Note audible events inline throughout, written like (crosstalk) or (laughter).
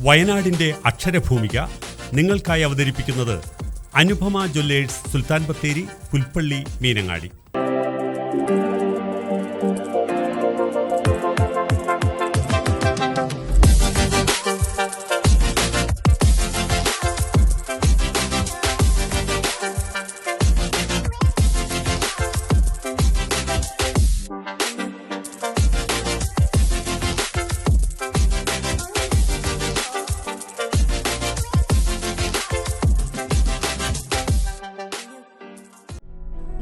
വയനാടിന്റെ അക്ഷരഭൂമിക നിങ്ങൾക്കായി അവതരിപ്പിക്കുന്നത് അനുപമ ജ്വല്ലേഴ്സ് സുൽത്താൻ ബത്തേരി പുൽപ്പള്ളി മീനങ്ങാടി.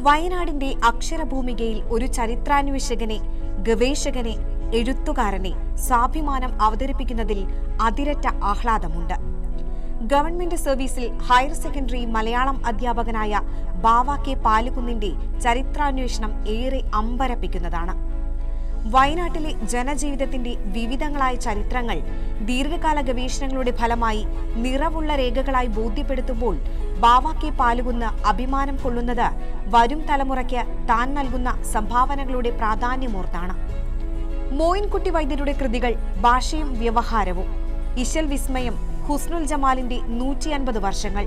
വയനാടിന്റെ അക്ഷരഭൂമികയിൽ ഒരു ചരിത്രാന്വേഷകനെ ഗവേഷകനെ എഴുത്തുകാരനെ സ്വാഭിമാനം അവതരിപ്പിക്കുന്നതിൽ അതിരറ്റ ആഹ്ലാദമുണ്ട്. ഗവൺമെന്റ് സർവീസിൽ ഹയർ സെക്കൻഡറി മലയാളം അധ്യാപകനായ ബാവ കെ പാലുകുന്നിന്റെ ചരിത്രാന്വേഷണം ഏറെ അമ്പരപ്പിക്കുന്നതാണ്. വയനാട്ടിലെ ജനജീവിതത്തിന്റെ വിവിധങ്ങളായ ചരിത്രങ്ങൾ ദീർഘകാല ഗവേഷണങ്ങളുടെ ഫലമായി നിറവുള്ള രേഖകളായി ബോധ്യപ്പെടുത്തുമ്പോൾ ബാവ കെ പാലുകുന്ന് അഭിമാനം കൊള്ളുന്നത് വരും തലമുറയ്ക്ക് താൻ നൽകുന്ന സംഭാവനകളുടെ പ്രാധാന്യമോർത്താണ്. മോയിൻകുട്ടി വൈദ്യരുടെ കൃതികൾ ഭാഷയും വ്യവഹാരവും. ഇശൽ വിസ്മയം ഹുസ്നുൽ ജമാലിന്റെ നൂറ്റി അൻപത് വർഷങ്ങൾ.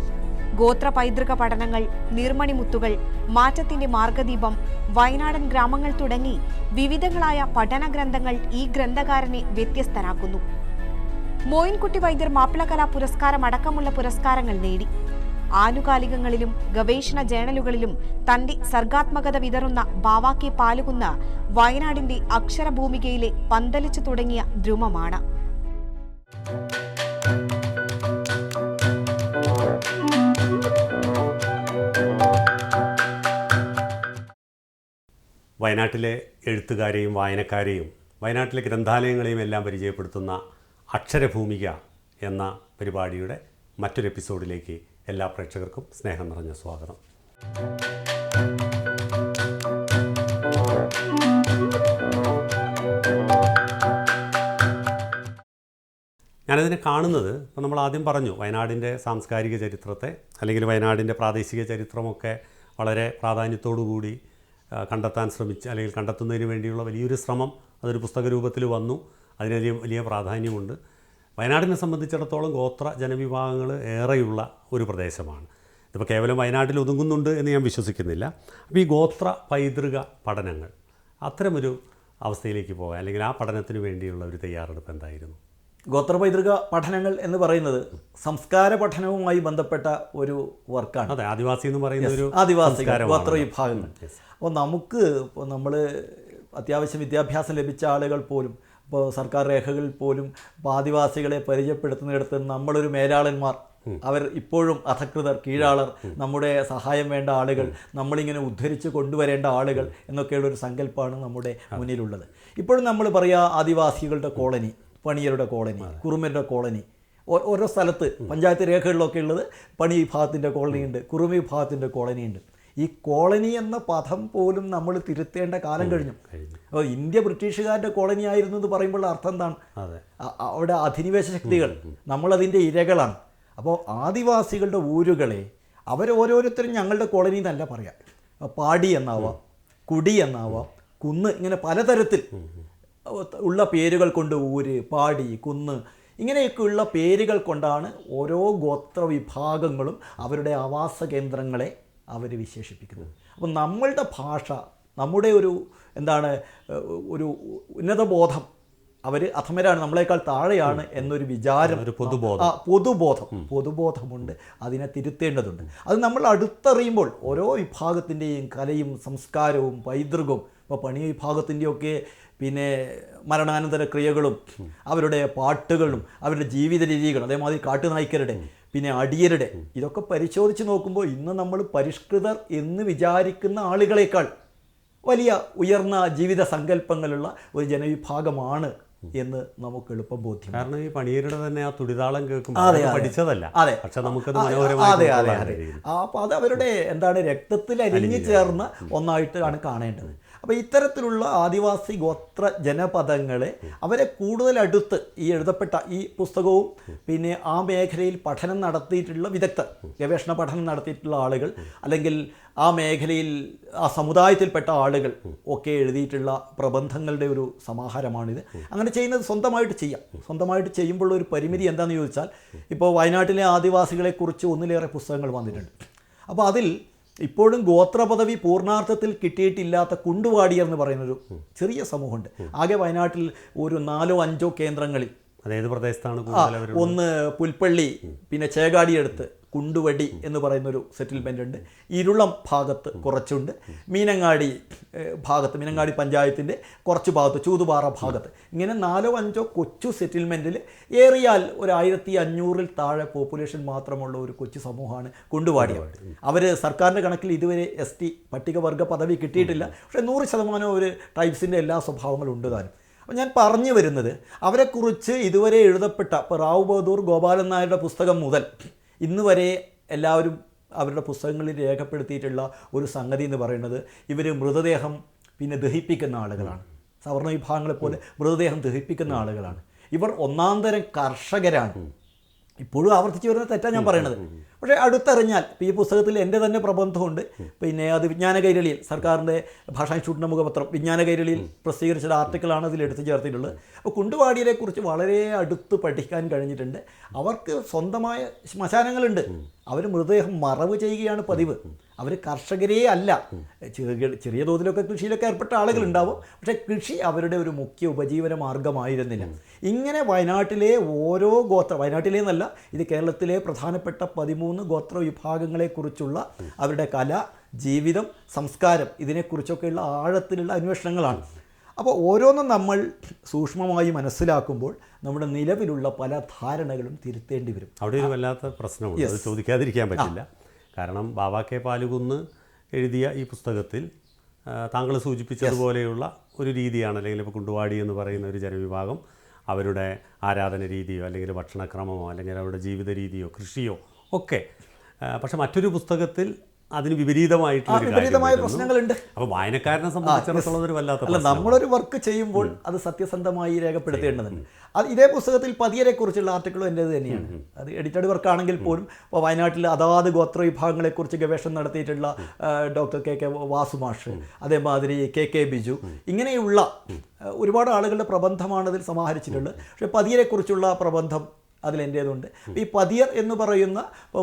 ഗോത്ര പൈതൃക പഠനങ്ങൾ നീർമണിമുത്തുകൾ മാറ്റത്തിന്റെ മാർഗദീപം വയനാടൻ ഗ്രാമങ്ങൾ തുടങ്ങി വിവിധങ്ങളായ പഠന ഗ്രന്ഥങ്ങൾ ഈ ഗ്രന്ഥകാരനെ വ്യത്യസ്തനാക്കുന്നു മോയിൻകുട്ടി വൈദ്യർ മാപ്പിളകലാ പുരസ്കാരം അടക്കമുള്ള പുരസ്കാരങ്ങൾ നേടി. ആനുകാലികങ്ങളിലും ഗവേഷണ ജേണലുകളിലും തന്റെ സർഗാത്മകത വിതറുന്ന ബാവാക്കെ പാലുകുന്ന വയനാടിന്റെ അക്ഷരഭൂമികയിലെ പന്തലിച്ചു തുടങ്ങിയ ദ്രുമമാണ്. വയനാട്ടിലെ എഴുത്തുകാരെയും വായനക്കാരെയും വയനാട്ടിലെ ഗ്രന്ഥാലയങ്ങളെയും എല്ലാം പരിചയപ്പെടുത്തുന്ന അക്ഷരഭൂമിക എന്ന പരിപാടിയുടെ മറ്റൊരു എപ്പിസോഡിലേക്ക് എല്ലാ പ്രേക്ഷകർക്കും സ്നേഹം നിറഞ്ഞ സ്വാഗതം. ഞാനതിനെ കാണുന്നത് ഇപ്പോൾ നമ്മൾ ആദ്യം പറഞ്ഞു വയനാടിന്റെ സാംസ്കാരിക ചരിത്രത്തെ അല്ലെങ്കിൽ വയനാടിന്റെ പ്രാദേശിക ചരിത്രമൊക്കെ വളരെ കൂടി കണ്ടെത്താൻ ശ്രമിച്ച് അല്ലെങ്കിൽ കണ്ടെത്തുന്നതിന് വേണ്ടിയുള്ള വലിയൊരു ശ്രമം അതൊരു പുസ്തക രൂപത്തിൽ വന്നു. അതിന് വലിയ വലിയ പ്രാധാന്യമുണ്ട്. വയനാടിനെ സംബന്ധിച്ചിടത്തോളം ഗോത്ര ജനവിഭാഗങ്ങൾ ഏറെയുള്ള ഒരു പ്രദേശമാണ്. ഇതിപ്പോൾ കേവലം വയനാട്ടിൽ ഒതുങ്ങുന്നുണ്ട് എന്ന് ഞാൻ വിശ്വസിക്കുന്നില്ല. അപ്പോൾ ഈ ഗോത്ര പൈതൃക പഠനങ്ങൾ അത്തരമൊരു അവസ്ഥയിലേക്ക് പോകാൻ അല്ലെങ്കിൽ ആ പഠനത്തിന് വേണ്ടിയുള്ള ഒരു തയ്യാറെടുപ്പ് എന്തായിരുന്നു? ഗോത്ര പൈതൃക പഠനങ്ങൾ എന്ന് പറയുന്നത് സംസ്കാര പഠനവുമായി ബന്ധപ്പെട്ട ഒരു വർക്കാണ്. അതെ ആദിവാസി എന്ന് പറയുന്ന ഒരു ആദിവാസി. ഗോത്ര വിഭാഗങ്ങൾ. അപ്പോൾ നമുക്ക് ഇപ്പോൾ നമ്മൾ അത്യാവശ്യം വിദ്യാഭ്യാസം ലഭിച്ച ആളുകൾ പോലും ഇപ്പോൾ സർക്കാർ രേഖകളിൽ പോലും ഇപ്പോൾ ആദിവാസികളെ പരിചയപ്പെടുത്തുന്നിടത്ത് നമ്മളൊരു മേലാളന്മാർ. അവർ ഇപ്പോഴും അധകൃതർ കീഴാളർ നമ്മുടെ സഹായം വേണ്ട ആളുകൾ നമ്മളിങ്ങനെ ഉദ്ധരിച്ച് കൊണ്ടുവരേണ്ട ആളുകൾ എന്നൊക്കെയുള്ള ഒരു സങ്കല്പമാണ് നമ്മുടെ മുന്നിലുള്ളത്. ഇപ്പോഴും നമ്മൾ പറയുക ആദിവാസികളുടെ കോളനി പണിയരുടെ കോളനി കുറുമരുടെ കോളനി. ഓരോ സ്ഥലത്ത് പഞ്ചായത്ത് രേഖകളിലൊക്കെ ഉള്ളത് പണി വിഭാഗത്തിന്റെ കോളനിയുണ്ട് കുറുമി വിഭാഗത്തിന്റെ കോളനിയുണ്ട്. ഈ കോളനി എന്ന പദം പോലും നമ്മൾ തിരുത്തേണ്ട കാലം കഴിഞ്ഞു. അപ്പോൾ ഇന്ത്യ ബ്രിട്ടീഷുകാരുടെ കോളനി ആയിരുന്നു എന്ന് പറയുമ്പോൾ അർത്ഥം എന്താണ്? അവിടെ അധിനിവേശ ശക്തികൾ. നമ്മളതിന്റെ ഇരകളാണ്. അപ്പോൾ ആദിവാസികളുടെ ഊരുകളെ അവരോരോരുത്തരും ഞങ്ങളുടെ കോളനി എന്നല്ല പറയാം. പാടി എന്നാവാം കുടി എന്നാവാം കുന്ന് ഇങ്ങനെ പലതരത്തിൽ ഉള്ള പേരുകൾ കൊണ്ട് ഊര് പാടി കുന്ന് ഇങ്ങനെയൊക്കെയുള്ള പേരുകൾ കൊണ്ടാണ് ഓരോ ഗോത്ര വിഭാഗങ്ങളും അവരുടെ ആവാസ കേന്ദ്രങ്ങളെ അവർ വിശേഷിപ്പിക്കുന്നത്. അപ്പോൾ നമ്മളുടെ ഭാഷ നമ്മുടെ ഒരു എന്താണ് ഒരു ഉന്നത ബോധം അവർ അധമരാണ് നമ്മളെക്കാൾ താഴെയാണ് എന്നൊരു വിചാരം ഒരു പൊതുബോധം. ആ പൊതുബോധം പൊതുബോധമുണ്ട്. അതിനെ തിരുത്തേണ്ടതുണ്ട്. അത് നമ്മൾ അടുത്തറിയുമ്പോൾ ഓരോ വിഭാഗത്തിന്റെയും കലയും സംസ്കാരവും പൈതൃകവും ഇപ്പോൾ പണി വിഭാഗത്തിന്റെയൊക്കെ പിന്നെ മരണാനന്തര ക്രിയകളും അവരുടെ പാട്ടുകളും അവരുടെ ജീവിത രീതികളും അതേമാതിരി കാട്ടുനായ്ക്കരുടെ പിന്നെ അടിയരുടെ. ഇതൊക്കെ പരിശോധിച്ച് നോക്കുമ്പോൾ ഇന്ന് നമ്മൾ പരിഷ്കൃതർ എന്ന് വിചാരിക്കുന്ന ആളുകളേക്കാൾ വലിയ ഉയർന്ന ജീവിത സങ്കല്പങ്ങളുള്ള ഒരു ജനവിഭാഗമാണ് എന്ന് നമുക്ക് എളുപ്പം ബോധ്യം. കാരണം ഈ പണിയരുടെ തന്നെ ആ തുടിതാളം കേൾക്കുമ്പോൾ പഠിച്ചതല്ല. അതെ. പക്ഷെ നമുക്കത് അതെ, അതെ അതെ ഉൾക്കൊള്ളാൻ അതെ. കഴിയും. ആ, അപ്പോൾ അത് അവരുടെ എന്താണ് രക്തത്തിൽ അലിഞ്ഞു ചേർന്ന ഒന്നായിട്ടാണ് കാണേണ്ടത്. അപ്പോൾ ഇത്തരത്തിലുള്ള ആദിവാസി ഗോത്ര ജനപദങ്ങളെ അവരെ കൂടുതൽ അടുത്ത് ഈ എഴുതപ്പെട്ട ഈ പുസ്തകവും പിന്നെ ആ മേഖലയിൽ പഠനം നടത്തിയിട്ടുള്ള വിദഗ്ധർ ഗവേഷണ പഠനം നടത്തിയിട്ടുള്ള ആളുകൾ അല്ലെങ്കിൽ ആ മേഖലയിൽ ആ സമുദായത്തിൽപ്പെട്ട ആളുകൾ ഒക്കെ എഴുതിയിട്ടുള്ള പ്രബന്ധങ്ങളുടെ ഒരു സമാഹാരമാണിത്. അങ്ങനെ ചെയ്യുന്നത് സ്വന്തമായിട്ട് ചെയ്യാം. സ്വന്തമായിട്ട് ചെയ്യുമ്പോൾ ഒരു പരിമിതി എന്താണെന്ന് ചോദിച്ചാൽ ഇപ്പോൾ വയനാട്ടിലെ ആദിവാസികളെക്കുറിച്ച് ഒന്നിലേറെ പുസ്തകങ്ങൾ വന്നിട്ടുണ്ട്. അപ്പോൾ അതിൽ ഇപ്പോഴും ഗോത്രപദവി പൂർണാർത്ഥത്തിൽ കിട്ടിയിട്ടില്ലാത്ത കുണ്ടുവാടിയർ എന്ന് പറയുന്നൊരു ചെറിയ സമൂഹമുണ്ട്. ആകെ വയനാട്ടിൽ ഒരു നാലോ അഞ്ചോ കേന്ദ്രങ്ങളിൽ. അതേത് പ്രദേശത്താണ് ഒന്ന് പുൽപ്പള്ളി പിന്നെ ചേകാടിയടുത്ത്. കുണ്ടുവടി എന്ന് പറയുന്ന ഒരു സെറ്റിൽമെന്റ് ഉണ്ട്. ഇരുളം ഭാഗത്ത് കുറച്ചുണ്ട്. മീനങ്ങാടി ഭാഗത്ത് മീനങ്ങാടി പഞ്ചായത്തിന്റെ കുറച്ച് ഭാഗത്ത് ചൂതുപാറ ഭാഗത്ത്. ഇങ്ങനെ നാലോ അഞ്ചോ കൊച്ചു സെറ്റിൽമെന്റിൽ ഏറിയാൽ ഒരു ആയിരത്തി അഞ്ഞൂറിൽ താഴെ പോപ്പുലേഷൻ മാത്രമുള്ള ഒരു കൊച്ചു സമൂഹമാണ് കുണ്ടുവാടിയവർ അവർ സർക്കാരിന്റെ കണക്കിൽ ഇതുവരെ എസ് ടി പട്ടികവർഗ പദവി കിട്ടിയിട്ടില്ല. പക്ഷേ നൂറ് ശതമാനം ഒരു ടൈപ്സിന്റെ എല്ലാ സ്വഭാവങ്ങളും ഉണ്ട് താനും. അപ്പോൾ ഞാൻ പറഞ്ഞു വരുന്നത് അവരെക്കുറിച്ച് ഇതുവരെ എഴുതപ്പെട്ട ഇപ്പോൾ റാവു ബഹദൂർ ഗോപാലൻ നായരുടെ പുസ്തകം മുതൽ ഇന്ന് വരെ എല്ലാവരും അവരുടെ പുസ്തകങ്ങളിൽ രേഖപ്പെടുത്തിയിട്ടുള്ള ഒരു സംഗതി എന്ന് പറയുന്നത് ഇവർ മൃതദേഹം പിന്നെ ദഹിപ്പിക്കുന്ന ആളുകളാണ്. സവർണ വിഭാഗങ്ങളെപ്പോലെ മൃതദേഹം ദഹിപ്പിക്കുന്ന ആളുകളാണ്. ഇവർ ഒന്നാം തരം കർഷകരാണ്. ഇപ്പോഴും ആവർത്തിച്ചു വരുന്ന തെറ്റാണ് ഞാൻ പറയണത്. പക്ഷേ അടുത്തറിഞ്ഞാൽ ഇപ്പോൾ ഈ പുസ്തകത്തിൽ എന്റെ തന്നെ പ്രബന്ധമുണ്ട്. പിന്നെ അത് വിജ്ഞാന കൈരളിയിൽ സർക്കാരിന്റെ ഭാഷാ ഇൻസ്റ്റിറ്റ്യൂട്ടിന്റെ മുഖപത്രം വിജ്ഞാന കൈരളിയിൽ പ്രസിദ്ധീകരിച്ച ആർട്ടിക്കിളാണ് അതിൽ എടുത്തു ചേർത്തിട്ടുള്ളത്. അപ്പോൾ കുണ്ടുവാടിയിലെക്കുറിച്ച് വളരെ അടുത്ത് പഠിക്കാൻ കഴിഞ്ഞിട്ടുണ്ട്. അവർക്ക് സ്വന്തമായ ശ്മശാനങ്ങളുണ്ട്. അവർ മൃതദേഹം മറവ് ചെയ്യുകയാണ് പതിവ്. അവർ കർഷകരേ അല്ല. ചെറിയ ചെറിയ തോതിലൊക്കെ കൃഷിയിലൊക്കെ ഏർപ്പെട്ട ആളുകളുണ്ടാവും. പക്ഷേ കൃഷി അവരുടെ ഒരു മുഖ്യ ഉപജീവന മാർഗമായിരുന്നില്ല. ഇങ്ങനെ വയനാട്ടിലെ ഓരോ ഗോത്ര വയനാട്ടിലെ എന്നല്ല ഇത് കേരളത്തിലെ പ്രധാനപ്പെട്ട പതിമൂന്ന് ഗോത്ര വിഭാഗങ്ങളെക്കുറിച്ചുള്ള അവരുടെ കല ജീവിതം സംസ്കാരം ഇതിനെക്കുറിച്ചൊക്കെയുള്ള ആഴത്തിലുള്ള അന്വേഷണങ്ങളാണ്. അപ്പോൾ ഓരോന്നും നമ്മൾ സൂക്ഷ്മമായി മനസ്സിലാക്കുമ്പോൾ നമ്മുടെ നിലവിലുള്ള പല ധാരണകളും തിരുത്തേണ്ടി വരും. അവിടെ ഒരു വല്ലാത്ത പ്രശ്നമുണ്ട്. അത് ചോദിക്കാതിരിക്കാൻ പറ്റില്ല. കാരണം ബാബാ കെ പാലുകുന്ന് എഴുതിയ ഈ പുസ്തകത്തിൽ താങ്കൾ സൂചിപ്പിച്ചതുപോലെയുള്ള ഒരു രീതിയാണ് അല്ലെങ്കിൽ ഇപ്പോൾ കുണ്ടുവാടി എന്ന് പറയുന്ന ഒരു ജനവിഭാഗം അവരുടെ ആരാധന രീതിയോ അല്ലെങ്കിൽ ഭക്ഷണക്രമമോ അല്ലെങ്കിൽ അവരുടെ ജീവിത രീതിയോ കൃഷിയോ ഒക്കെ പക്ഷെ മറ്റൊരു പുസ്തകത്തിൽ അതിന് വിപരീതമായിട്ടുള്ള വിപരീതമായ പ്രശ്നങ്ങളുണ്ട്. അപ്പോൾ വായനക്കാരനെ സംബന്ധിച്ചിടത്തോളം ഒരു വല്ലാത്ത അല്ല. നമ്മളൊരു വർക്ക് ചെയ്യുമ്പോൾ അത് സത്യസന്ധമായി രേഖപ്പെടുത്തേണ്ടതുണ്ട്. അത് ഇതേ പുസ്തകത്തിൽ പതിയരെ കുറിച്ചുള്ള ആർട്ടിക്കിളും എന്റേത് തന്നെയാണ്. അത് എഡിറ്റഡ് വർക്ക് ആണെങ്കിൽ പോലും ഇപ്പോൾ വയനാട്ടിൽ അതാത് ഗോത്ര വിഭാഗങ്ങളെക്കുറിച്ച് ഗവേഷണം നടത്തിയിട്ടുള്ള ഡോക്ടർ കെ കെ വാസുമാഷ് അതേമാതിരി കെ കെ ബിജു ഇങ്ങനെയുള്ള ഒരുപാട് ആളുകളുടെ പ്രബന്ധമാണ് ഇതിൽ സമാഹരിച്ചിട്ടുള്ളത്. പക്ഷേ പതിയരെക്കുറിച്ചുള്ള പ്രബന്ധം അതിലെന്റേതുണ്ട്. ഈ പതിയർ എന്ന് പറയുന്ന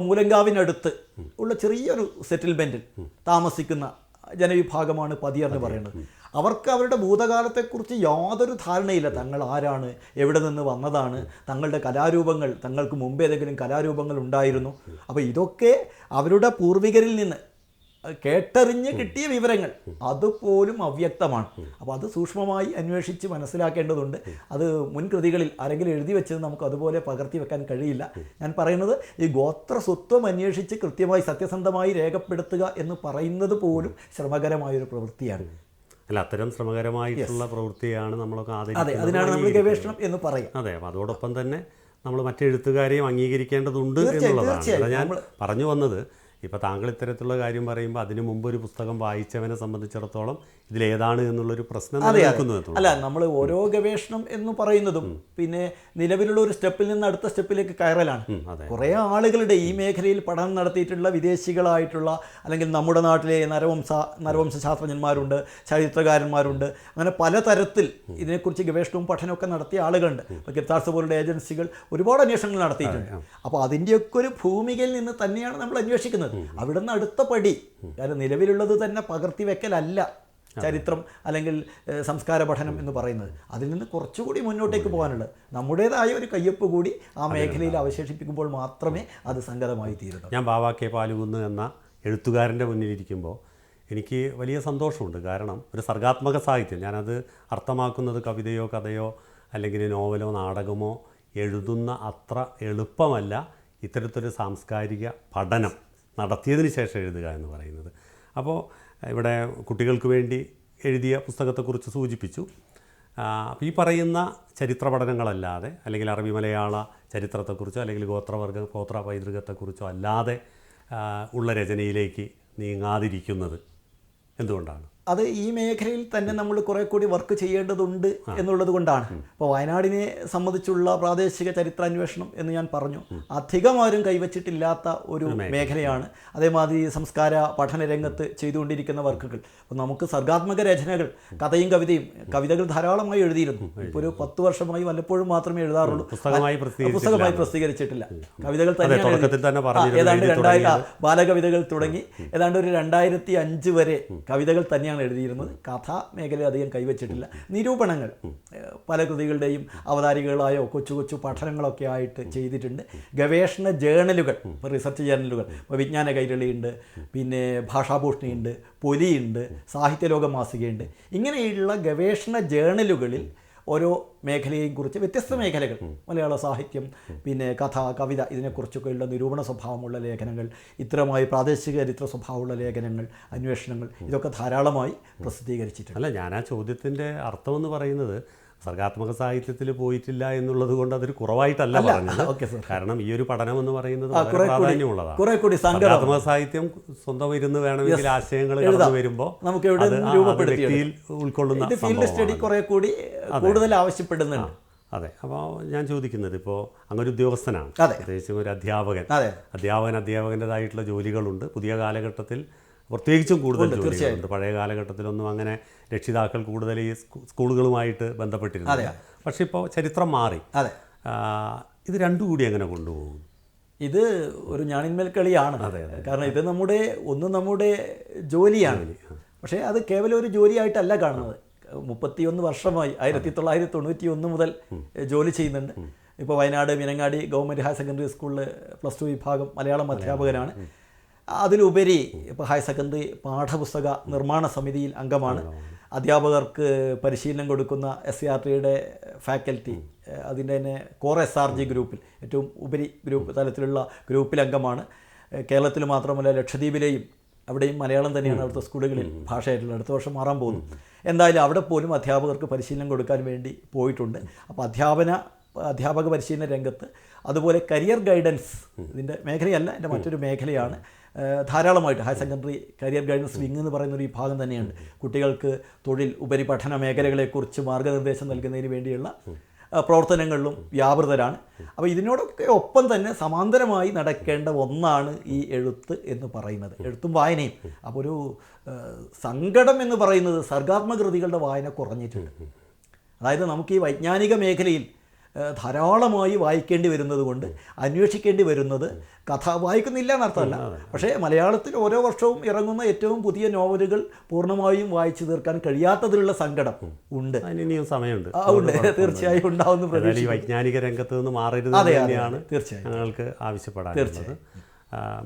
മൂലങ്കാവിനടുത്ത് ഉള്ള ചെറിയൊരു സെറ്റിൽമെന്റിൽ താമസിക്കുന്ന ജനവിഭാഗമാണ് പതിയർ എന്ന് പറയുന്നത്. അവർക്ക് അവരുടെ ഭൂതകാലത്തെക്കുറിച്ച് യാതൊരു ധാരണയില്ല. തങ്ങൾ ആരാണ് എവിടെ നിന്ന് വന്നതാണ് തങ്ങളുടെ കലാരൂപങ്ങൾ തങ്ങൾക്ക് മുമ്പ് ഏതെങ്കിലും കലാരൂപങ്ങൾ ഉണ്ടായിരുന്നു. അപ്പോൾ ഇതൊക്കെ അവരുടെ പൂർവികരിൽ നിന്ന് കേട്ടറിഞ്ഞ് കിട്ടിയ വിവരങ്ങൾ. അതുപോലും അവ്യക്തമാണ്. അപ്പോൾ അത് സൂക്ഷ്മമായി അന്വേഷിച്ച് മനസ്സിലാക്കേണ്ടതുണ്ട്. അത് മുൻകൃതികളിൽ ആരെങ്കിലും എഴുതി വെച്ചത് നമുക്ക് അതുപോലെ പകർത്തി വെക്കാൻ കഴിയില്ല. ഞാൻ പറയുന്നത് ഈ ഗോത്ര സ്വത്വം അന്വേഷിച്ച് കൃത്യമായി സത്യസന്ധമായി രേഖപ്പെടുത്തുക എന്ന് പറയുന്നത് പോലും ശ്രമകരമായൊരു പ്രവൃത്തിയാണ്. അല്ല അത്തരം ശ്രമകരമായിട്ടുള്ള പ്രവൃത്തിയാണ് നമ്മളൊക്കെ അതെ അതിനാണ് നമ്മൾ ഗവേഷണം എന്ന് പറയാം. അതെ അപ്പം അതോടൊപ്പം തന്നെ നമ്മൾ മറ്റെഴുത്തുകാരെയും അംഗീകരിക്കേണ്ടതുണ്ട് എന്നുള്ളതാണ്. ഞാൻ പറഞ്ഞു വന്നത് ഇപ്പോൾ താങ്കൾ ഇത്തരത്തിലുള്ള കാര്യം പറയുമ്പോൾ അതിന് മുമ്പ് ഒരു പുസ്തകം വായിച്ചവനെ സംബന്ധിച്ചിടത്തോളം ഇതിലേതാണ് എന്നുള്ളൊരു പ്രശ്നം നിലനിൽക്കുന്നു അല്ല നമ്മൾ ഓരോ ഗവേഷണം എന്ന് പറയുന്നതും പിന്നെ നിലവിലുള്ള ഒരു സ്റ്റെപ്പിൽ നിന്ന് അടുത്ത സ്റ്റെപ്പിലേക്ക് കയറലാണ്. കുറേ ആളുകളുടെ ഈ മേഖലയിൽ പഠനം നടത്തിയിട്ടുള്ള വിദേശികളായിട്ടുള്ള അല്ലെങ്കിൽ നമ്മുടെ നാട്ടിലെ നരവംശ നരവംശ ശാസ്ത്രജ്ഞന്മാരുണ്ട് ചരിത്രകാരന്മാരുണ്ട് അങ്ങനെ പലതരത്തിൽ ഇതിനെക്കുറിച്ച് ഗവേഷണവും പഠനമൊക്കെ നടത്തിയ ആളുകളുണ്ട്. ഇപ്പോൾ കിത്താർസ് പോലുള്ള ഏജൻസികൾ ഒരുപാട് അന്വേഷണങ്ങൾ നടത്തിയിട്ടുണ്ട്. അപ്പോൾ അതിന്റെയൊക്കെ ഒരു ഭൂമികയിൽ നിന്ന് തന്നെയാണ് നമ്മൾ അന്വേഷിക്കുന്നത്. അവിടെ നിന്ന് അടുത്ത പടി. കാരണം നിലവിലുള്ളത് തന്നെ പകർത്തി വെക്കലല്ല ചരിത്രം അല്ലെങ്കിൽ സംസ്കാര പഠനം എന്ന് പറയുന്നത്. അതിൽ നിന്ന് കുറച്ചുകൂടി മുന്നോട്ടേക്ക് പോകാനുള്ളത്. നമ്മുടേതായ ഒരു കയ്യൊപ്പ് കൂടി ആ മേഖലയിൽ അവശേഷിപ്പിക്കുമ്പോൾ മാത്രമേ അത് സംഗതമായി തീരുന്നു. ഞാൻ ബാബാ കെ പാലുകുന്ന് എന്ന എഴുത്തുകാരന്റെ മുന്നിലിരിക്കുമ്പോൾ എനിക്ക് വലിയ സന്തോഷമുണ്ട്. കാരണം ഒരു സർഗാത്മക സാഹിത്യം. ഞാനത് അർത്ഥമാക്കുന്നത് കവിതയോ കഥയോ അല്ലെങ്കിൽ നോവലോ നാടകമോ എഴുതുന്ന അത്ര എളുപ്പമല്ല. ഇത്തരത്തിലൊരു സാംസ്കാരിക പഠനം. നടത്തിയതിന് ശേഷം എഴുതുക എന്ന് പറയുന്നത്. അപ്പോൾ ഇവിടെ കുട്ടികൾക്ക് വേണ്ടി എഴുതിയ പുസ്തകത്തെക്കുറിച്ച് സൂചിപ്പിച്ചു. ഈ പറയുന്ന ചരിത്ര പഠനങ്ങളല്ലാതെ അല്ലെങ്കിൽ അറബി മലയാള ചരിത്രത്തെക്കുറിച്ചോ അല്ലെങ്കിൽ ഗോത്രവർഗ ഗോത്ര പൈതൃകത്തെക്കുറിച്ചോ അല്ലാതെ ഉള്ള രചനയിലേക്ക് നീങ്ങാതിരിക്കുന്നത് എന്തുകൊണ്ടാണ്? അത് ഈ മേഖലയിൽ തന്നെ നമ്മൾ കുറെ കൂടി വർക്ക് ചെയ്യേണ്ടതുണ്ട് എന്നുള്ളത് കൊണ്ടാണ്. അപ്പോൾ വയനാടിനെ സംബന്ധിച്ചുള്ള പ്രാദേശിക ചരിത്രാന്വേഷണം എന്ന് ഞാൻ പറഞ്ഞു. അധികം ആരും കൈവച്ചിട്ടില്ലാത്ത ഒരു മേഖലയാണ്. അതേമാതിരി സംസ്കാര പഠന രംഗത്ത് ചെയ്തുകൊണ്ടിരിക്കുന്ന വർക്കുകൾ. അപ്പോൾ നമുക്ക് സർഗാത്മക രചനകൾ കഥയും കവിതയും കവിതകൾ ധാരാളമായി എഴുതിയിരുന്നു. ഇപ്പോൾ ഒരു പത്ത് വർഷമായി വല്ലപ്പോഴും മാത്രമേ എഴുതാറുള്ളൂ. പുസ്തകമായി പ്രസിദ്ധീകരിച്ചിട്ടില്ല. പുസ്തകമായി പ്രസിദ്ധീകരിച്ചിട്ടില്ല. കവിതകൾ തന്നെയാണ് ഏതാണ്ട് രണ്ടായിരം ബാലകവിതകൾ തുടങ്ങി. ഏതാണ്ട് ഒരു രണ്ടായിരത്തി അഞ്ച് വരെ കവിതകൾ തന്നെയാണ് എഴുതിയിരുന്നത്. കഥാ മേഖല അധികം കൈവച്ചിട്ടില്ല. നിരൂപണങ്ങൾ പല കൃതികളുടെയും അവതാരികളായോ കൊച്ചു കൊച്ചു പഠനങ്ങളൊക്കെ ആയിട്ട് ചെയ്തിട്ടുണ്ട്. ഗവേഷണ ജേണലുകൾ ഇപ്പോൾ റിസർച്ച് ജേണലുകൾ. ഇപ്പോൾ വിജ്ഞാന കൈരളിയുണ്ട് പിന്നെ ഭാഷാഭൂഷണിയുണ്ട് പൊലിയുണ്ട് സാഹിത്യലോക മാസികയുണ്ട് ഇങ്ങനെയുള്ള ഗവേഷണ ജേണലുകളിൽ ഓരോ മേഖലയെയും കുറിച്ച് വ്യത്യസ്ത മേഖലകൾ. മലയാള സാഹിത്യം പിന്നെ കഥ കവിത ഇതിനെക്കുറിച്ചൊക്കെയുള്ള നിരൂപണ സ്വഭാവമുള്ള ലേഖനങ്ങൾ ഇത്തരമായി പ്രാദേശിക ചരിത്ര സ്വഭാവമുള്ള ലേഖനങ്ങൾ അന്വേഷണങ്ങൾ ഇതൊക്കെ ധാരാളമായി പ്രസിദ്ധീകരിച്ചിട്ടുണ്ട്. അല്ല ഞാൻ ആ ചോദ്യത്തിന്റെ അർത്ഥമെന്ന് പറയുന്നത് സർഗാത്മക സാഹിത്യത്തിൽ പോയിട്ടില്ല എന്നുള്ളത് കൊണ്ട് അതൊരു കുറവായിട്ടല്ല പറഞ്ഞത്. കാരണം ഈ ഒരു പഠനം എന്ന് പറയുന്നത് വളരെ പ്രാധാന്യമുള്ളതാണ്. സർഗാത്മക സാഹിത്യം സ്വന്തം ഇരുന്ന് വേണമെങ്കിൽ ആശയങ്ങൾ കടന്നു വരുമ്പോൾ നമുക്ക്. വ്യക്തിയിൽ ഉൾക്കൊള്ളുന്ന ഫീൽഡ് സ്റ്റഡി. കുറെ കൂടി കൂടുതൽ ആവശ്യപ്പെടുന്നുണ്ട്. അതെ. അപ്പോൾ ഞാൻ ചോദിക്കുന്നത് ഇപ്പോൾ അങ്ങനെ ഉദ്യോഗസ്ഥനാണ്. പ്രത്യേകിച്ചും ഒരു അധ്യാപകൻ. അധ്യാപകൻ അധ്യാപകന്റെതായിട്ടുള്ള ജോലികളുണ്ട്. പുതിയ കാലഘട്ടത്തിൽ പ്രത്യേകിച്ചും കൂടുതൽ ജോലികളുണ്ട്. പഴയ കാലഘട്ടത്തിലൊന്നും അങ്ങനെ രക്ഷിതാക്കൾ കൂടുതൽ ഈ സ്കൂളുകളുമായിട്ട് ബന്ധപ്പെട്ടിരുന്നു പക്ഷേ ഇപ്പോൾ ചരിത്രം മാറി. അതെ. ഇത് രണ്ടും കൂടി എങ്ങനെ കൊണ്ടുപോകും? ഇത് ഒരു ഞാണിന്മേൽ കളിയാണ്. കാരണം ഇത് നമ്മുടെ ഒന്ന് നമ്മുടെ ജോലിയാണ്. പക്ഷേ അത് കേവലം ഒരു ജോലിയായിട്ടല്ല കാണുന്നത്. മുപ്പത്തിയൊന്ന് വർഷമായി ആയിരത്തി തൊള്ളായിരത്തി തൊണ്ണൂറ്റി ഒന്ന് മുതൽ ജോലി ചെയ്യുന്നുണ്ട്. ഇപ്പോൾ Wayanad Meenangadi government higher secondary സ്കൂളിൽ പ്ലസ് ടു വിഭാഗം മലയാളം അധ്യാപകനാണ്. അതിലുപരി ഇപ്പോൾ ഹയർ സെക്കൻഡറി പാഠപുസ്തക നിർമ്മാണ സമിതിയിൽ അംഗമാണ്. അധ്യാപകർക്ക് പരിശീലനം കൊടുക്കുന്ന എസ് സി ആർ ടിയുടെ ഫാക്കൽറ്റി അതിന്റെ തന്നെ കോർ എസ് ആർ ജി ഗ്രൂപ്പിൽ ഏറ്റവും ഉപരി ഗ്രൂപ്പ് തലത്തിലുള്ള ഗ്രൂപ്പിൽ അംഗമാണ്. കേരളത്തിൽ മാത്രമല്ല ലക്ഷദ്വീപിലെയും അവിടെയും മലയാളം തന്നെയാണ് അവിടുത്തെ സ്കൂളുകളിൽ ഭാഷയായിട്ടുള്ളത്. അടുത്ത വർഷം മാറാൻ പോകുന്നു. എന്തായാലും അവിടെ പോലും അധ്യാപകർക്ക് പരിശീലനം കൊടുക്കാൻ വേണ്ടി പോയിട്ടുണ്ട്. അപ്പോൾ അധ്യാപന അധ്യാപക പരിശീലന രംഗത്ത് അതുപോലെ കരിയർ ഗൈഡൻസ് ഇതിന്റെ മേഖലയല്ല എന്റെ മറ്റൊരു മേഖലയാണ്. ധാരാളമായിട്ട് higher secondary career guidance wing എന്ന് പറയുന്ന ഒരു വിഭാഗം തന്നെയുണ്ട്. കുട്ടികൾക്ക് തൊഴിൽ ഉപരിപഠന മേഖലകളെക്കുറിച്ച് മാർഗനിർദ്ദേശം നൽകുന്നതിന് വേണ്ടിയുള്ള പ്രവർത്തനങ്ങളിലും വ്യാപൃതരാണ്. അപ്പോൾ ഇതിനോടൊക്കെ ഒപ്പം തന്നെ സമാന്തരമായി നടക്കേണ്ട ഒന്നാണ് ഈ എഴുത്ത് എന്ന് പറയുന്നത്. എഴുത്തും വായനയും. അപ്പോൾ ഒരു സങ്കടം എന്ന് പറയുന്നത് സർഗാത്മകൃതികളുടെ വായന കുറഞ്ഞിട്ടുണ്ട്. അതായത് നമുക്ക് ഈ വൈജ്ഞാനിക മേഖലയിൽ ധാരാളമായി വായിക്കേണ്ടി വരുന്നത് കൊണ്ട് അന്വേഷിക്കേണ്ടി വരുന്നത് കഥ വായിക്കുന്നില്ല എന്നർത്ഥമല്ല. പക്ഷേ മലയാളത്തിൽ ഓരോ വർഷവും ഇറങ്ങുന്ന ഏറ്റവും പുതിയ നോവലുകൾ പൂർണമായും വായിച്ചു തീർക്കാൻ കഴിയാത്തതിലുള്ള സങ്കടം ഉണ്ട്. അതിന് ഇനിയും സമയമുണ്ട്. ഉണ്ട്. തീർച്ചയായും ഉണ്ടാവുന്ന പ്രതീക്ഷ വൈജ്ഞാനിക രംഗത്ത് നിന്ന് മാറരുത് തന്നെയാണ് തീർച്ചയായും. ഞങ്ങൾക്ക് ആവശ്യപ്പെടാൻ തീർച്ചയായും.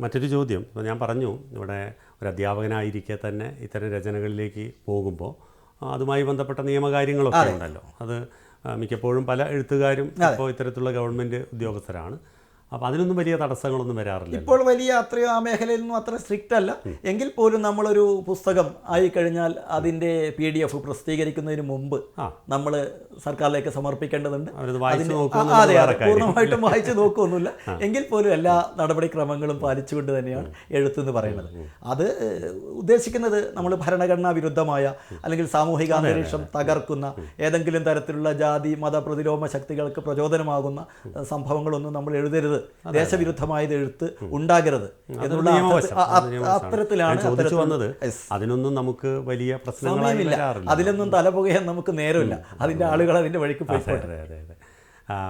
മറ്റൊരു ചോദ്യം. ഇപ്പോൾ ഞാൻ പറഞ്ഞു ഇവിടെ ഒരു അധ്യാപകനായിരിക്കെ തന്നെ ഇത്തരം രചനകളിലേക്ക് പോകുമ്പോൾ അതുമായി ബന്ധപ്പെട്ട നിയമകാര്യങ്ങളൊക്കെ ഉണ്ടല്ലോ. അത് മിക്കപ്പോഴും പല എഴുത്തുകാരും ഇപ്പോൾ ഇത്തരത്തിലുള്ള ഗവൺമെന്റ് ഉദ്യോഗസ്ഥരാണ്. അപ്പോൾ അതിനൊന്നും വലിയ തടസ്സങ്ങളൊന്നും വരാറില്ല. ഇപ്പോൾ വലിയ അത്രയും ആ മേഖലയിൽ നിന്നും അത്ര സ്ട്രിക്റ്റ് അല്ല. എങ്കിൽ പോലും നമ്മളൊരു പുസ്തകം ആയി കഴിഞ്ഞാൽ അതിന്റെ പി ഡി എഫ് പ്രസിദ്ധീകരിക്കുന്നതിന് മുമ്പ് നമ്മൾ സർക്കാരിലേക്ക് സമർപ്പിക്കേണ്ടതുണ്ട്. അതെ. പൂർണമായിട്ടും വായിച്ചു (laughs) നോക്കുമൊന്നുമില്ല എങ്കിൽ പോലും എല്ലാ നടപടിക്രമങ്ങളും പാലിച്ചുകൊണ്ട് തന്നെയാണ് എഴുത്തെന്ന് പറയുന്നത്. അത് ഉദ്ദേശിക്കുന്നത് നമ്മൾ ഭരണഘടനാ വിരുദ്ധമായ അല്ലെങ്കിൽ സാമൂഹിക അന്തരീക്ഷം തകർക്കുന്ന ഏതെങ്കിലും തരത്തിലുള്ള ജാതി മത പ്രതിലോമ ശക്തികൾക്ക് പ്രചോദനമാകുന്ന സംഭവങ്ങളൊന്നും നമ്മൾ എഴുതരുത് ദേശവിരുദ്ധമായത് എഴുത്ത് ഉണ്ടാകരുത്. എന്നുള്ള. അത്തരത്തിലാണ് ചോദിച്ചു വന്നത് അതിനൊന്നും നമുക്ക് വലിയ വരാറില്ല. അതിലൊന്നും തലപുകയാൻ നമുക്ക് നേരമില്ല. അതിന്റെ ആളുകൾ അതിന്റെ വഴിക്ക് പോയിട്ട് പോയിക്കോട്ടെ.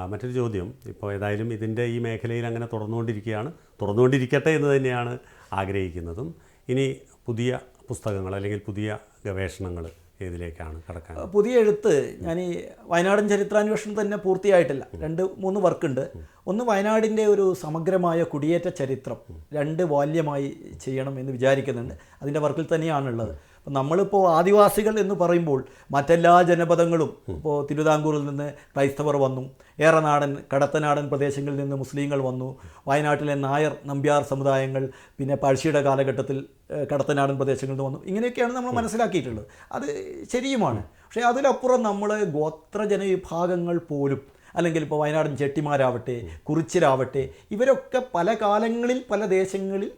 മറ്റൊരു ചോദ്യം. ഇപ്പോൾ ഏതായാലും ഇതിന്റെ ഈ മേഖലയിൽ അങ്ങനെ തുറന്നുകൊണ്ടിരിക്കുകയാണ് തുറന്നുകൊണ്ടിരിക്കട്ടെ എന്ന് തന്നെയാണ് ആഗ്രഹിക്കുന്നതും. ഇനി പുതിയ പുസ്തകങ്ങൾ അല്ലെങ്കിൽ പുതിയ ഗവേഷണങ്ങൾ ഏതിലേക്കാണ് കടക്കാൻ? പുതിയ എഴുത്ത് ഞാൻ ഈ വയനാടൻ ചരിത്രാന്വേഷണം തന്നെ പൂർത്തിയായിട്ടില്ല. രണ്ട് മൂന്ന് വർക്കുണ്ട്. ഒന്ന് വയനാടിന്റെ ഒരു സമഗ്രമായ കുടിയേറ്റ ചരിത്രം രണ്ട് വാല്യമായി ചെയ്യണം എന്ന് വിചാരിക്കുന്നുണ്ട്. അതിന്റെ വർക്കിൽ തന്നെയാണുള്ളത്. നമ്മളിപ്പോൾ ആദിവാസികൾ എന്ന് പറയുമ്പോൾ മറ്റെല്ലാ ജനപദങ്ങളും ഇപ്പോൾ തിരുവിതാംകൂറിൽ നിന്ന് ക്രൈസ്തവർ വന്നു ഏറനാടൻ കടത്തനാടൻ പ്രദേശങ്ങളിൽ നിന്ന് മുസ്ലിങ്ങൾ വന്നു വയനാട്ടിലെ നായർ നമ്പ്യാർ സമുദായങ്ങൾ പിന്നെ പഴശ്ശിയുടെ കാലഘട്ടത്തിൽ കടത്തനാടൻ പ്രദേശങ്ങളിൽ നിന്ന് വന്നു. ഇങ്ങനെയൊക്കെയാണ് നമ്മൾ മനസ്സിലാക്കിയിട്ടുള്ളത്. അത് ശരിയുമാണ്. പക്ഷേ അതിലപ്പുറം നമ്മൾ ഗോത്ര ജനവിഭാഗങ്ങൾ പോലും അല്ലെങ്കിൽ ഇപ്പോൾ വയനാടൻ ചെട്ടിമാരാവട്ടെ കുറിച്ചിലാവട്ടെ ഇവരൊക്കെ പല കാലങ്ങളിൽ പല ദേശങ്ങളിൽ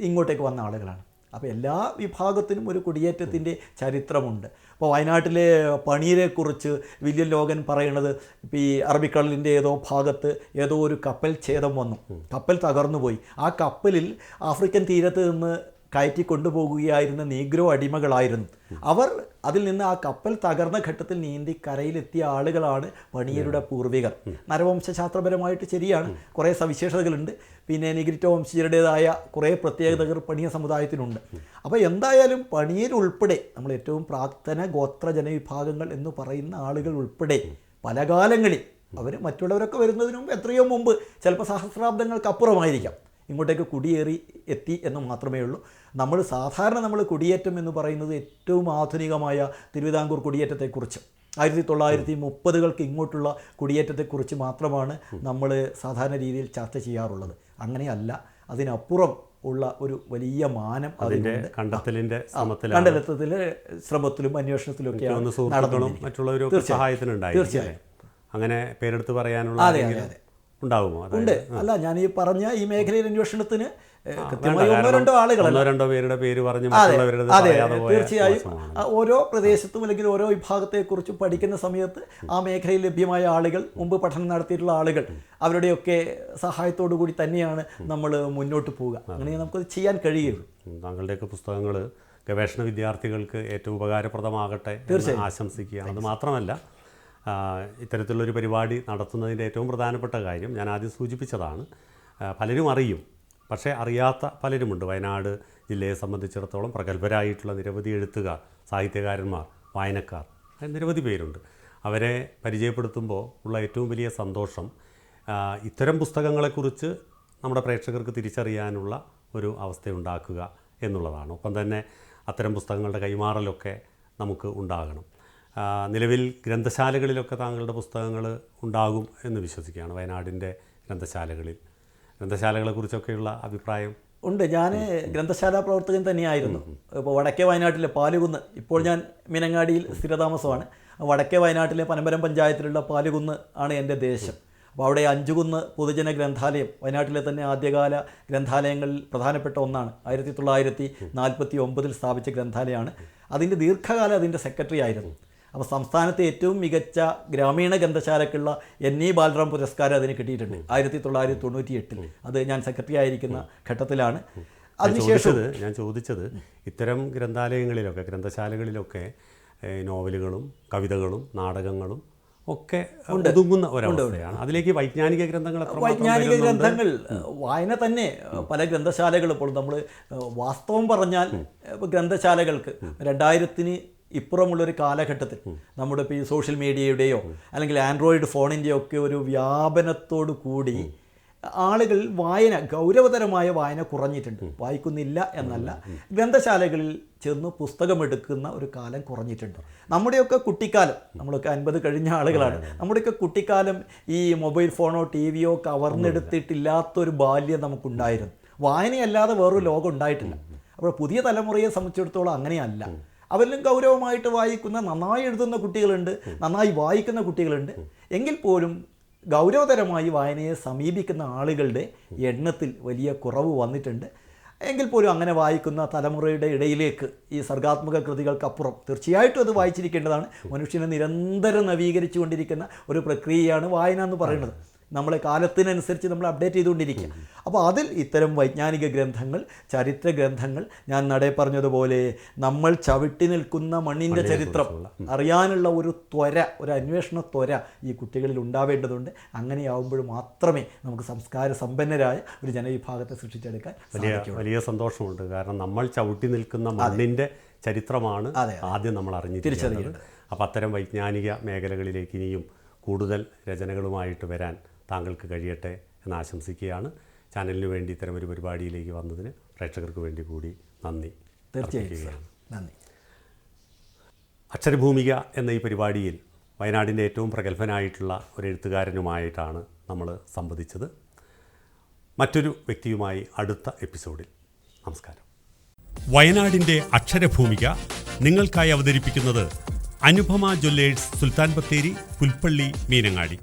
ഇങ്ങോട്ടേക്ക് വന്ന ആളുകളാണ്. അപ്പോൾ എല്ലാ വിഭാഗത്തിനും ഒരു കുടിയേറ്റത്തിന്റെ ചരിത്രമുണ്ട്. അപ്പോൾ വയനാട്ടിലെ പണിയെക്കുറിച്ച് വില്യം ലോകൻ പറയുന്നത് ഇപ്പോൾ ഈ അറബിക്കടലിന്റെ ഏതോ ഭാഗത്ത് ഏതോ ഒരു കപ്പൽ ഛേദം വന്നു. കപ്പൽ തകർന്നു പോയി ആ കപ്പലിൽ ആഫ്രിക്കൻ തീരത്ത് നിന്ന് കയറ്റി കൊണ്ടുപോകുകയായിരുന്ന നീഗ്രോ അടിമകളായിരുന്നു. അവർ അതിൽ നിന്ന് ആ കപ്പൽ തകർന്ന ഘട്ടത്തിൽ നീന്തി കരയിലെത്തിയ ആളുകളാണ് പണിയരുടെ പൂർവികർ. നരവംശാസ്ത്രപരമായിട്ട് ശരിയാണ്. കുറേ സവിശേഷതകളുണ്ട്. പിന്നെ നിഗ്രിറ്റോ വംശീയരുടേതായ കുറേ പ്രത്യേകതകൾ പണിയ സമുദായത്തിനുണ്ട്. അപ്പോൾ എന്തായാലും പണിയർ ഉൾപ്പെടെ നമ്മൾ ഏറ്റവും പ്രാക്തന ഗോത്ര ജനവിഭാഗങ്ങൾ എന്ന് പറയുന്ന ആളുകൾ ഉൾപ്പെടെ പല കാലങ്ങളിൽ അവർ മറ്റുള്ളവരൊക്കെ വരുന്നതിന് മുമ്പ് എത്രയോ മുമ്പ് ചിലപ്പോൾ സഹസ്രാബ്ദങ്ങൾക്ക് അപ്പുറമായിരിക്കാം ഇങ്ങോട്ടേക്ക് കുടിയേറി എത്തി എന്ന് മാത്രമേ ഉള്ളൂ. നമ്മൾ സാധാരണ നമ്മൾ കുടിയേറ്റം എന്ന് പറയുന്നത് ഏറ്റവും ആധുനികമായ തിരുവിതാംകൂർ കുടിയേറ്റത്തെക്കുറിച്ച്. ആയിരത്തി തൊള്ളായിരത്തി മുപ്പതുകൾക്ക് ഇങ്ങോട്ടുള്ള കുടിയേറ്റത്തെക്കുറിച്ച് മാത്രമാണ് നമ്മൾ സാധാരണ രീതിയിൽ ചർച്ച ചെയ്യാറുള്ളത്. അങ്ങനെയല്ല അതിനപ്പുറം ഉള്ള ഒരു വലിയ മാനം അതിന്റെ കണ്ടെത്തലിന്റെ കണ്ടെത്തത്തിലെ ശ്രമത്തിലും അന്വേഷണത്തിലും ഒക്കെ. മറ്റുള്ളവരും സഹായത്തിനുണ്ടായി തീർച്ചയായും. അങ്ങനെ പേരെടുത്ത് പറയാനുള്ള അതെ, അതെ, അതെ. ഉണ്ടാകുമോ ഉണ്ട്. അല്ല ഞാൻ ഈ പറഞ്ഞ ഈ മേഖലയിൽ അന്വേഷണത്തിന് രണ്ടോ ആളുകളല്ല. രണ്ടോ പേരുടെ പേര് പറഞ്ഞ് അതെ തീർച്ചയായും. ഓരോ പ്രദേശത്തും അല്ലെങ്കിൽ ഓരോ വിഭാഗത്തെക്കുറിച്ചും പഠിക്കുന്ന സമയത്ത് ആ മേഖലയിൽ ലഭ്യമായ ആളുകൾ മുമ്പ് പഠനം നടത്തിയിട്ടുള്ള ആളുകൾ അവരുടെയൊക്കെ സഹായത്തോടു കൂടി തന്നെയാണ് നമ്മൾ മുന്നോട്ട് പോവുക. അങ്ങനെ നമുക്കത് ചെയ്യാൻ കഴിയുള്ളൂ. താങ്കളുടെയൊക്കെ പുസ്തകങ്ങൾ ഗവേഷണ വിദ്യാർത്ഥികൾക്ക് ഏറ്റവും ഉപകാരപ്രദമാകട്ടെ തീർച്ചയായും. ആശംസിക്കുക. അത് മാത്രമല്ല ഇത്തരത്തിലുള്ളൊരു പരിപാടി നടത്തുന്നതിന്റെ ഏറ്റവും പ്രധാനപ്പെട്ട കാര്യം ഞാൻ ആദ്യം സൂചിപ്പിച്ചതാണ്. പലരും അറിയും. പക്ഷേ അറിയാത്ത പലരുമുണ്ട്. വയനാട് ജില്ലയെ സംബന്ധിച്ചിടത്തോളം പ്രഗത്ഭരായിട്ടുള്ള നിരവധി എഴുത്തുകാർ സാഹിത്യകാരന്മാർ വായനക്കാർ നിരവധി പേരുണ്ട്. അവരെ പരിചയപ്പെടുത്തുമ്പോൾ ഉള്ള ഏറ്റവും വലിയ സന്തോഷം ഇത്തരം പുസ്തകങ്ങളെക്കുറിച്ച് നമ്മുടെ പ്രേക്ഷകർക്ക് തിരിച്ചറിയാനുള്ള ഒരു അവസ്ഥയുണ്ടാക്കുക എന്നുള്ളതാണ്. ഒപ്പം തന്നെ അത്തരം പുസ്തകങ്ങളുടെ കൈമാറലൊക്കെ നമുക്ക് ഉണ്ടാകണം. നിലവിൽ ഗ്രന്ഥശാലകളിലൊക്കെ താങ്കളുടെ പുസ്തകങ്ങൾ ഉണ്ടാകും എന്ന് വിശ്വസിക്കുകയാണ് വയനാടിന്റെ ഗ്രന്ഥശാലകളിൽ. ഗ്രന്ഥശാലകളെക്കുറിച്ചൊക്കെയുള്ള അഭിപ്രായം? ഉണ്ട്. ഞാൻ ഗ്രന്ഥശാല പ്രവർത്തകൻ തന്നെയായിരുന്നു. ഇപ്പോൾ വടക്കേ വയനാട്ടിലെ പാലുകുന്ന്. ഇപ്പോൾ ഞാൻ മീനങ്ങാടിയിൽ സ്ഥിരതാമസമാണ്. വടക്കേ വയനാട്ടിലെ പനമ്പരം പഞ്ചായത്തിലുള്ള പാലുകുന്ന് ആണ് എന്റെ ദേശം. അപ്പോൾ അവിടെ അഞ്ചുകുന്ന് പൊതുജന ഗ്രന്ഥാലയം വയനാട്ടിലെ തന്നെ ആദ്യകാല ഗ്രന്ഥാലയങ്ങളിൽ പ്രധാനപ്പെട്ട ഒന്നാണ്. ആയിരത്തി തൊള്ളായിരത്തി നാൽപ്പത്തി ഒമ്പതിൽ സ്ഥാപിച്ച ഗ്രന്ഥാലയമാണ്. അതിന്റെ ദീർഘകാലം അതിന്റെ സെക്രട്ടറി ആയിരുന്നു. അപ്പോൾ സംസ്ഥാനത്തെ ഏറ്റവും മികച്ച ഗ്രാമീണ ഗ്രന്ഥശാലക്കുള്ള എൻ ഇ ബാലറാം പുരസ്കാരം അതിന് കിട്ടിയിട്ടുണ്ട്. ആയിരത്തി തൊള്ളായിരത്തി തൊണ്ണൂറ്റി എട്ടിൽ അത് ഞാൻ സെക്രട്ടറി ആയിരിക്കുന്ന ഘട്ടത്തിലാണ്. അതിനുശേഷം ഞാൻ ചോദിച്ചത് ഇത്തരം ഗ്രന്ഥാലയങ്ങളിലൊക്കെ ഗ്രന്ഥശാലകളിലൊക്കെ നോവലുകളും കവിതകളും നാടകങ്ങളും ഒക്കെ ഒതുങ്ങുന്ന ഒരവസ്ഥയാണ്. അതിലേക്ക് വൈജ്ഞാനിക ഗ്രന്ഥങ്ങൾ വൈജ്ഞാനിക ഗ്രന്ഥങ്ങൾ വായന തന്നെ പല ഗ്രന്ഥശാലകൾ ഇപ്പോൾ നമ്മൾ വാസ്തവം പറഞ്ഞാൽ ഗ്രന്ഥശാലകൾക്ക് രണ്ടായിരത്തിന് ഇപ്പുറമുള്ളൊരു കാലഘട്ടത്തിൽ നമ്മുടെ ഇപ്പോൾ ഈ സോഷ്യൽ മീഡിയയുടെയോ അല്ലെങ്കിൽ ആൻഡ്രോയിഡ് ഫോണിന്റെയോ ഒക്കെ ഒരു വ്യാപനത്തോടു കൂടി ആളുകൾ വായന ഗൗരവതരമായ വായന കുറഞ്ഞിട്ടുണ്ട്. വായിക്കുന്നില്ല എന്നല്ല. ഗ്രന്ഥശാലകളിൽ ചെന്ന് പുസ്തകമെടുക്കുന്ന ഒരു കാലം കുറഞ്ഞിട്ടുണ്ട്. നമ്മുടെയൊക്കെ കുട്ടിക്കാലം നമ്മളൊക്കെ അൻപത് കഴിഞ്ഞ ആളുകളാണ്. നമ്മുടെയൊക്കെ കുട്ടിക്കാലം ഈ മൊബൈൽ ഫോണോ ടി വിയോ കവർന്നെടുത്തിട്ടില്ലാത്തൊരു ബാല്യം നമുക്കുണ്ടായിരുന്നു. വായനയല്ലാതെ വേറൊരു ലോകം ഉണ്ടായിട്ടില്ല. അപ്പോൾ പുതിയ തലമുറയെ സംബന്ധിച്ചിടത്തോളം അങ്ങനെയല്ല. അവരിലും ഗൗരവമായിട്ട് വായിക്കുന്ന നന്നായി എഴുതുന്ന കുട്ടികളുണ്ട് നന്നായി വായിക്കുന്ന കുട്ടികളുണ്ട്. എങ്കിൽ പോലും ഗൗരവതരമായി വായനയെ സമീപിക്കുന്ന ആളുകളുടെ എണ്ണത്തിൽ വലിയ കുറവ് വന്നിട്ടുണ്ട്. എങ്കിൽ പോലും അങ്ങനെ വായിക്കുന്ന തലമുറയുടെ ഇടയിലേക്ക് ഈ സർഗാത്മക കൃതികൾക്കപ്പുറം തീർച്ചയായിട്ടും അത് വായിച്ചിരിക്കേണ്ടതാണ്. മനുഷ്യനെ നിരന്തരം നവീകരിച്ചു കൊണ്ടിരിക്കുന്ന ഒരു പ്രക്രിയയാണ് വായന എന്ന് പറയുന്നത്. നമ്മളെ കാലത്തിനനുസരിച്ച് നമ്മൾ അപ്ഡേറ്റ് ചെയ്തുകൊണ്ടിരിക്കുക. അപ്പോൾ അതിൽ ഇത്തരം വൈജ്ഞാനിക ഗ്രന്ഥങ്ങൾ ചരിത്ര ഗ്രന്ഥങ്ങൾ ഞാൻ നടേ പറഞ്ഞതുപോലെ നമ്മൾ ചവിട്ടി നിൽക്കുന്ന മണ്ണിന്റെ ചരിത്രം അറിയാനുള്ള ഒരു ത്വര ഒരു അന്വേഷണ ത്വര ഈ കുട്ടികളിൽ ഉണ്ടാവേണ്ടതുണ്ട്. അങ്ങനെയാവുമ്പോൾ മാത്രമേ നമുക്ക് സംസ്കാര സമ്പന്നരായ ഒരു ജനവിഭാഗത്തെ സൃഷ്ടിച്ചെടുക്കാൻ വലിയ വലിയ സന്തോഷമുണ്ട്. കാരണം നമ്മൾ ചവിട്ടി നിൽക്കുന്ന മണ്ണിന്റെ ചരിത്രമാണ് അതെ, ആദ്യം നമ്മൾ അറിഞ്ഞിരിക്കേണ്ടത്. അപ്പോൾ അത്തരം വൈജ്ഞാനിക മേഖലകളിലേക്ക് ഇനിയും കൂടുതൽ രചനകളുമായിട്ട് വരാൻ താങ്കൾക്ക് കഴിയട്ടെ എന്ന് ആശംസിക്കുകയാണ്. ചാനലിന് വേണ്ടി ഇത്തരം ഒരു പരിപാടിയിലേക്ക് വന്നതിന് പ്രേക്ഷകർക്ക് വേണ്ടി കൂടി നന്ദി തീർച്ചയായും നന്ദി. അക്ഷരഭൂമിക എന്ന ഈ പരിപാടിയിൽ വയനാടിന്റെ ഏറ്റവും പ്രഗത്ഭനായിട്ടുള്ള ഒരു എഴുത്തുകാരനുമായിട്ടാണ് നമ്മൾ സംവദിച്ചത്. മറ്റൊരു വ്യക്തിയുമായി അടുത്ത എപ്പിസോഡിൽ. നമസ്കാരം. വയനാടിന്റെ അക്ഷരഭൂമിക നിങ്ങൾക്കായി അവതരിപ്പിക്കുന്നത് അനുപമ ജ്വല്ലേഴ്സ് സുൽത്താൻ ബത്തേരി പുൽപ്പള്ളി മീനങ്ങാടി.